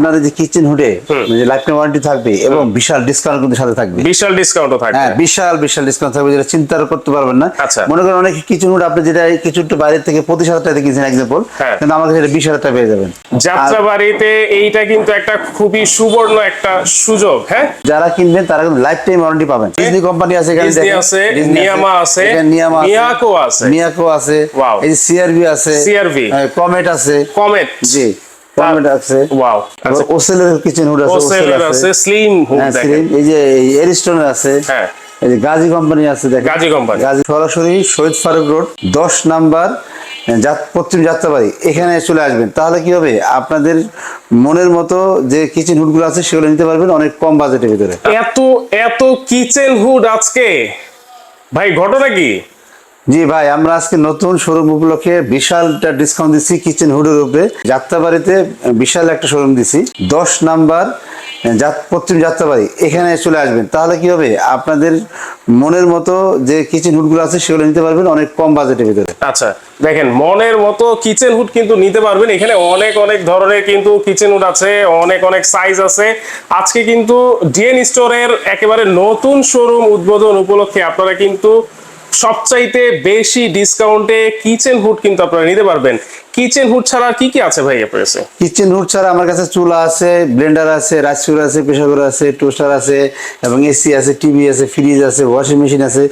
আপনাদের যে কিচেন হুডে যে লাইফ টাইম ওয়ারেন্টি থাকবে এবং বিশাল ডিসকাউন্ট কিন্তু সাথে থাকবে। বিশাল ডিসকাউন্টও থাকবে। হ্যাঁ বিশাল বিশাল ডিসকাউন্ট থাকবে যেটা চিন্তা করতে পারবেন না। আচ্ছা। মনে করেন অনেক কিচেন হুড আপনি যেটা কিছু একটু বাইরে থেকে পঁচিশ হাজার টাকা কিনছেন এক্সাম্পল হ্যাঁ। কিন্তু আমাকে সেটা বিশ হাজার টাকা পেয়ে যাবেন। যাত্রাবাড়িতে এইটা কিন্তু একটা খুবই সুবর্ণ একটা সুযোগ হ্যাঁ? যারা কিনবেন তারা কিন্তু লাইফ টাইম ওয়ারেন্টি পাবেন ডিজনি কোম্পানি আছে এখানে ডিজনি আছে, নিয়ামা আছে, নিয়ামা মিয়াকো আছে। মিয়াকো আছে. এই যে সিআরবি আছে। CRV কমেট আছে। Comet G. কমেট আছে। ওয়াও আচ্ছা ওসেলের কিচেন হুড আছে ওসেলের আছে স্লিম হুড হ্যাঁ, দেখেন। এই যে এরিস্টনের আছে। হ্যাঁ। এই যে গাজী কোম্পানি আছে দেখেন। গাজী কোম্পানি গাজী সরাসরি শহীদ ফারুক রোড দশ নাম্বার যাত- পশ্চিম যাত্রাবাড়ি। এখানে চলে আসবেন। তাহলে কি হবে? আপনাদের মনের মতো যে কিচেন হুডগুলো আছে সেগুলো নিতে পারবেন অনেক কম বাজেটের ভিতরে। এত এত কিচেন হুড আজকে। ভাই ঘটনা কি? জি ভাই, আমরা আজকে নতুন শোরুম উপলক্ষে বিশাল একটা ডিসকাউন্ট দিচ্ছি কিচেন হুডের উপরে। যাত্রাবাড়িতে বিশাল একটা শোরুম দিচ্ছি দশ নাম্বার পশ্চিম যাত্রাবাড়ি, এখানে চলে আসবেন। তাহলে কি হবে? আপনাদের মনের মতো যে কিচেন হুডগুলো আছে, সেগুলো নিতে পারবেন অনেক কম বাজেটের ভিতরে। আচ্ছা দেখেন, মনের মতো কিচেন হুড কিন্তু নিতে পারবেন। এখানে অনেক অনেক ধরনের কিন্তু কিচেন হুড আছে, অনেক অনেক সাইজ আছে। আজকে কিন্তু ডিএন স্টোরের একেবারে নতুন শোরুম উদ্বোধন উপলক্ষে আপনারা কিন্তু সবচাইতে বেশি ডিসকাউন্টে কিচেন হুড কিন্তু আপনারা নিতে পারবেন। কিচেন হুড ছাড়া কি কি আছে ভাই আপনার কাছে? কিচেন হুড ছাড়া আমার কাছে চুলা আছে ব্লেন্ডার আছে রাইস কুকার আছে প্রেসার কুকার আছে টোস্টার আছে এবং এসি আছে টিভি আছে ফ্রিজ আছে ওয়াশিং মেশিন আছে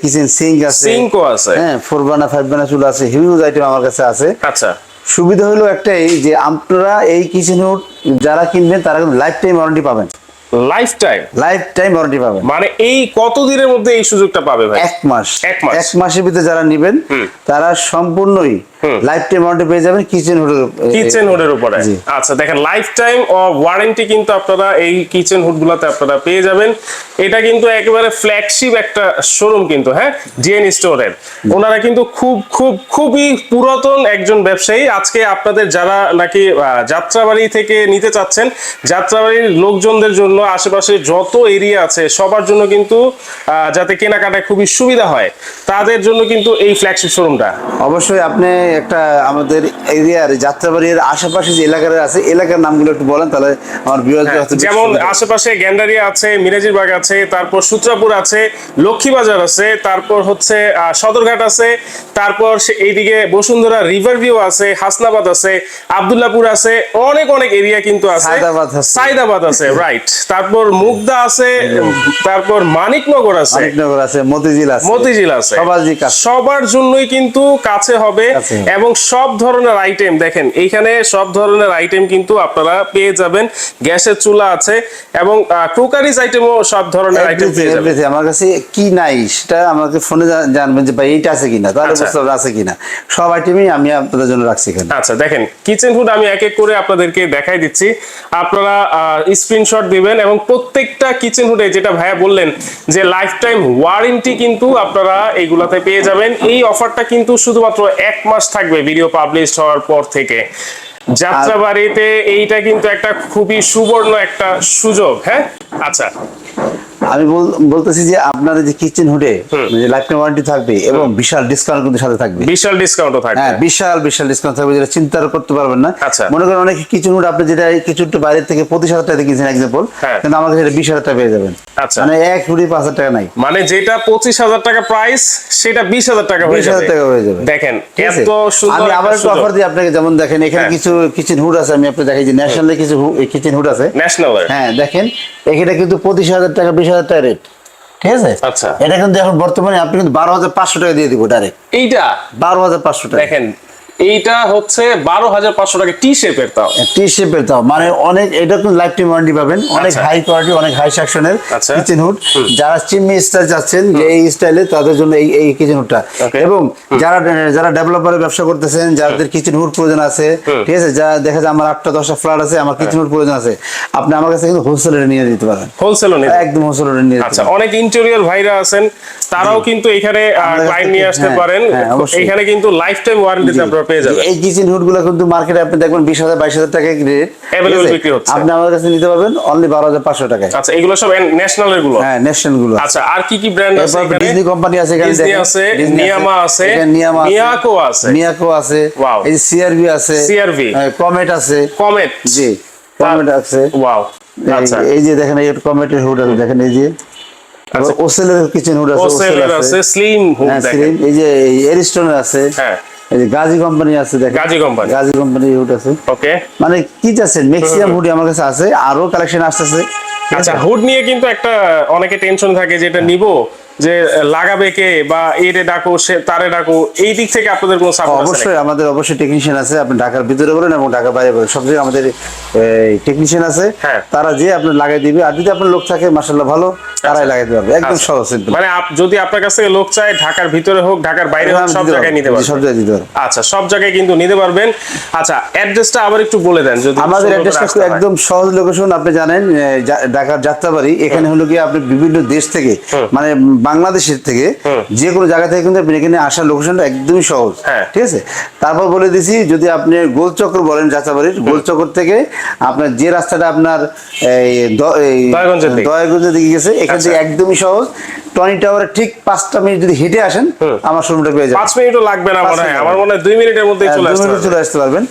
কিচেন সিঙ্ক আছে। সিঙ্কও আছে। হ্যাঁ ফোর বানা ফাইভ বানা চুলা আছে হিউজ আইটেম আমার কাছে আছে। আচ্ছা। সুবিধা হলো একটাই যে আপনারা এই কিচেন হুড যারা কিনবেন তারা কিন্তু লাইফ টাইম ওয়ারেন্টি পাবেন। Life time life time warranty পাবেন মানে এই কত দিনের মধ্যে এই সুযোগটা পাবে ভাই? এক মাস। এক মাস। এক মাসের ভিতরে যারা নেবেন তারা সম্পূর্ণই লাইফ টাইম ওয়ারেন্টি পেয়ে যাবেন কিচেন হুডের কিচেন হুডের উপরে। আচ্ছা দেখেন লাইফ টাইম ওয়ারেন্টি কিন্তু আপনারা এই কিচেন আপনারা পেয়ে যাবেন। এটা কিন্তু একেবারে ফ্ল্যাগশিপ একটা শোরুম কিন্তু হ্যাঁ? ডিএন স্টোরের ওনারা কিন্তু খুব খুব খুবই পুরাতন একজন ব্যবসায়ী। আজকে আপনাদের যারা নাকি যাত্রাবাড়ি থেকে নিতে চাচ্ছেন যাত্রাবাড়ির লোকজনদের জন্য আশেপাশে যত এরিয়া আছে সবার জন্য কিন্তু যাতে কেনাকাটায় খুবই সুবিধা হয় তাদের জন্য কিন্তু এই ফ্ল্যাগশিপ শোরুমটা অবশ্যই আপনি একটা আমাদের এরিয়ার যাত্রাবাড়ির আশেপাশে যে এলাকার আছে এলাকার নামগুলো একটু বলেন তাহলে আমার বিরোধী হ্যাঁ, যেমন আশেপাশে গ্যান্ডারিয়া আছে মিরাজির বাগ আছে তারপর সূত্রাপুর আছে লক্ষ্মীবাজার আছে তারপর হচ্ছে সদরঘাট আছে তারপর এইদিকে বসুন্ধরা রিভার ভিউ আছে হাসনাবাদ আছে আবদুল্লাপুর আছে অনেক অনেক এরিয়া কিন্তু আছে। সায়দাবাদ আছে। সাইদাবাদ আছে রাইট তারপর মুগদা আছে তারপর মানিকনগর আছে। অনেকনগর আছে মতিঝিল আছে। মতিঝিল আছে। সবারই সবার জন্যই কিন্তু কাছে হবে। এবং সব ধরনের আইটেম দেখেন এইখানে সব ধরনের আইটেম কিন্তু আপনারা পেয়ে যাবেন। গ্যাসের চুলা আছে এবং ক্রোকারিজ আইটেমও সব ধরনের আইটেম পেয়ে যাবেন। আমার কাছে কি নাই সেটা আমাকে ফোনে জানবেন যে ভাই এইটা আছে কিনা? তাহলে আচ্ছা। বুঝতে পারবেন আছে কিনা। সব আইটেমই আমি আপনাদের জন্য রাখছি এখানে। আচ্ছা দেখেন কিচেন ফুড আমি এক এক করে আপনাদেরকে দেখাই দিচ্ছি। আপনারা স্ক্রিনশট দিবেন এবং প্রত্যেকটা কিচেন ফুডে যেটা ভাইয়া বললেন যে লাইফ টাইম ওয়ারেন্টি কিন্তু আপনারা এইগুলাতে পেয়ে যাবেন। এই অফারটা কিন্তু শুধুমাত্র এক মাস থাকবে ভিডিও পাবলিশ হওয়ার পর থেকে। যাত্রাবাড়িতে এইটা কিন্তু একটা খুবই সুবর্ণ একটা সুযোগ হ্যাঁ? আচ্ছা। আমি বলতেছি যে আপনাদের যে কিচেন হুডে যে লাইফ টাইম ওয়ারেন্টি থাকবে এবং বিশাল ডিসকাউন্ট কিন্তু সাথে থাকবে। বিশাল ডিসকাউন্টও থাকবে। হ্যাঁ বিশাল বিশাল ডিসকাউন্ট থাকবে যেটা চিন্তা করতে পারবেন না। আচ্ছা। মনে করেন অনেক কিচেন হুড আপনি যেটা কিছু একটু বাইরে থেকে পঁচিশ হাজার টাকা কিনছেন এক্সাম্পল হ্যাঁ। কিন্তু আমাকে সেটা বিশ হাজার টাকা পেয়ে যাবেন। আচ্ছা। মানে এক হুডি পাঁচ হাজার টাকা নাই। মানে যেটা পঁচিশ হাজার টাকা প্রাইস সেটা বিশ হাজার টাকা হয়ে যাবে। টাকা হয়ে যাবে। দেখেন এত সুন্দর আমি আবার একটু অফার দিই আপনাকে যেমন দেখেন এখানে হ্যাঁ। কিছু কিচেন হুড আছে আমি আপনাকে দেখাই যে ন্যাশনালে কিছু কিচেন হুড আছে। ন্যাশনালের হ্যাঁ দেখেন এখানে কিন্তু পঁচিশ হাজার টাকা বিশ টাকা রেট ঠিক আছে? আচ্ছা। এটা কিন্তু এখন বর্তমানে আপনি কিন্তু বারো হাজার পাঁচশো টাকা দিয়ে দিব ডাইরেক্ট এইটা? বারো হাজার পাঁচশো টাকা। দেখেন এইটা হচ্ছে বারো হাজার পাঁচশো টাকা টি শেপের তাও। টি শেপের তাও। মানে অনেক এটা কিন্তু লাইফ টাইম ওয়ারেন্টি পাবেন অনেক আচ্ছা। হাই কোয়ালিটি অনেক হাই সেকশনের। কিচেন হুড যারা চিমনি স্টাইল যাচ্ছেন যে এই স্টাইলে তাদের জন্য এই এই কিচেন হুডটা এবং যারা যারা ডেভেলপারের ব্যবসা করতেছেন যাদের কিচেন হুড প্রয়োজন আছে ঠিক আছে? যা দেখা যায় আমার আটটা দশটা ফ্ল্যাট আছে আমার কিচেন হুড প্রয়োজন আছে। আপনি আমার কাছে কিন্তু হোলসেলে নিয়ে দিতে পারেন। হোলসেলও নেই একদম হোলসেলে নিয়ে আচ্ছা অনেক ইন্টেরিয়র ভাইরা আছেন তারাও কিন্তু এখানে ক্লায়েন্ট নিয়ে আসতে হ্যাঁ, পারেন। হ্যাঁ, এখানে কিন্তু লাইফ টাইম ওয়ারেন্টিতে আপনারা পেয়ে যাবেন। এই কিচেন হুডগুলো কিন্তু মার্কেটে আপনি দেখবেন বিশ হাজার বাইশ হাজার টাকা রেট Available বিক্রি হচ্ছে। আপনি আমার কাছে নিতে পারবেন অনলি বারো হাজার পাঁচশো টাকায়। আচ্ছা এগুলো সব হ্যাঁ ন্যাশনালগুলো। আচ্ছা আর কি কি ব্র্যান্ড আছে এখানে? ডিজনি কোম্পানি আছে এখানে ডিজনি আছে নিয়ামা আছে নিয়ামা মিয়াকো আছে মিয়াকো আছে। এই যে সিআরবি আছে CRV কমেট আছে। কমেট জি কমেট আছে। ওয়াও আচ্ছা। এই যে দেখেন এই কমেটের হুড আছে দেখেন এই যে। ওসেলের কিচেন হুড আছে ওসেলের আছে স্লিম হুড হ্যাঁ, দেখেন। এই যে এরিস্টনের আছে। হ্যাঁ। গাজী কোম্পানি আছে দেখেন। গাজী কোম্পানি গাজী কোম্পানির হুড আছে। ওকে। মানে কি চাচ্ছেন? ম্যাক্সিমাম হুডি আমার কাছে আছে আরও কালেকশন আসতেছে। আচ্ছা হুড নিয়ে কিন্তু একটা অনেকে টেনশন থাকে যে এটা নিব। যে লাগাবে কে বা এরে ডাকো সে তারে ডাকো এই দিক থেকে আপনাদের কোনো সাপোর্ট অবশ্যই আমাদের অবশ্যই টেকনিশিয়ান আছে আপনি ঢাকার ভিতরে বলেন এবং ঢাকার বাইরে বলেন। সব জায়গায় আমাদের টেকনিশিয়ান আছে। হ্যাঁ। তারা যে আপনার লাগাই দিবে। আর যদি আপনার লোক থাকে মাসাল্লাহ ভালো তারাই লাগাই পারবে একদম আচ্ছা। সহজ simple। মানে যদি আপনার কাছ থেকে লোক চায় ঢাকার ভিতরে হোক ঢাকার বাইরে হোক সব জায়গায় নিতে পারবেন। সব জায়গায় দিতে পারব আচ্ছা সব জায়গায় কিন্তু নিতে পারবেন। আচ্ছা অ্যাড্রেসটা আবার একটু বলে দেন যদি আমাদের অ্যাড্রেসটা একদম সহজ লোকেশন আপনি জানেন ঢাকার যাত্রাবাড়ি এখানে হলো কি আপনি বিভিন্ন দেশ থেকে মানে বাংলাদেশের থেকে যে কোনো জায়গা থেকে কিন্তু আপনি এখানে আসার লোকেশনটা একদমই সহজ হ্যাঁ। ঠিক আছে তারপর বলে দিছি যদি আপনি গোলচক্র বলেন যাত্রাবাড়ির গোলচক্র থেকে আপনার যে রাস্তাটা আপনার দয়াগঞ্জের দিকে। গেছে এখান আচ্ছা। থেকে একদমই সহজ টনি টাওয়ারে ঠিক পাঁচটা মিনিট যদি হেঁটে আসেন আমার শোরুমটা পেয়ে যাবেন। পাঁচ মিনিটও লাগবে না মনে হয়। আমার মনে হয় দুই মিনিটের মধ্যেই হ্যাঁ, চলে আসতে পারবেন। চলে আসতে পারবেন।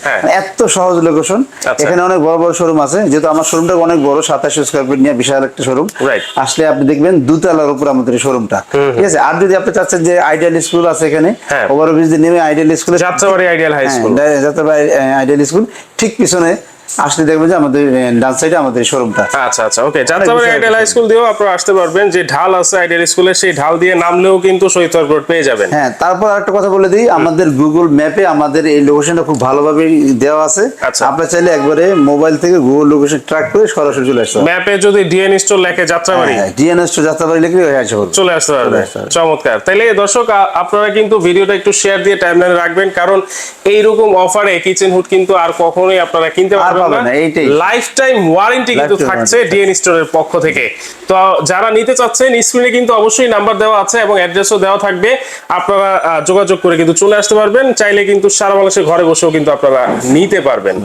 এত সহজ লোকেশন আচ্ছা। এখানে অনেক বড় বড় শোরুম আছে। যেহেতু আমার শোরুমটা অনেক বড় সাতাশ স্কোয়ার ফিট নিয়ে বিশাল একটা শোরুম. আসলে আপনি দেখবেন দুতলার উপর আমাদের শোরুমটা ঠিক আছে? আর যদি আপনি চাচ্ছেন যে আইডিয়াল স্কুল আছে এখানে হ্যাঁ। ওভারব্রিজ দিয়ে নেমে আইডিয়াল স্কুলে Jatrabari ideal high school ideal school ঠিক পিছনে আসলে দেখবেন যে আমাদের ডান সাইডে আমাদের শোরুমটা আচ্ছা আচ্ছা okay Jatrabari ideal high school দিয়েও আপনারা আসতে পারবেন যে ঢাল আছে আইডিয়াল স্কুলে সেই ঢাল দিয়ে নামলেও কিন্তু রোড পেয়ে যাবেন। হ্যাঁ তারপর একটা কথা বলে দিই আমাদের গুগল ম্যাপে আমাদের এই লোকেশনটা খুব ভালোভাবে দেওয়া আছে। আচ্ছা। চাইলে একবারে মোবাইল থেকে গুগল লোকেশন ট্র্যাক করে সরাসরি চলে আসতে ম্যাপে যদি ডিএন স্টোর লেখে যাত্রাবাড়ি। হ্যাঁ যাত্রাবাড়ি লিখলে হয়ে চলে আসতে পারবে। চলে আসতে পারবে। চমৎকার। তাইলে দর্শক আপনারা কিন্তু ভিডিওটা একটু শেয়ার দিয়ে টাইমলাইনে রাখবেন কারণ এইরকম অফারে কিচেন হুড কিন্তু আর কখনোই আপনারা কিনতে পারবেন না, এইটাই। লাইফ টাইম ওয়ারেন্টি কিন্তু থাকছে ডিএন স্টোরের পক্ষ থেকে। তো যারা নিতে চাচ্ছেন স্ক্রিনে কিন্তু অবশ্যই নাম্বার দেওয়া আছে এবং অ্যাড্রেসও দেওয়া থাকবে। আপনারা যোগাযোগ করে কিন্তু চলে আসতে পারবেন। চাইলে কিন্তু সারা বাংলাদেশে ঘরে বসেও কিন্তু আপনারা নিতে পারবেন।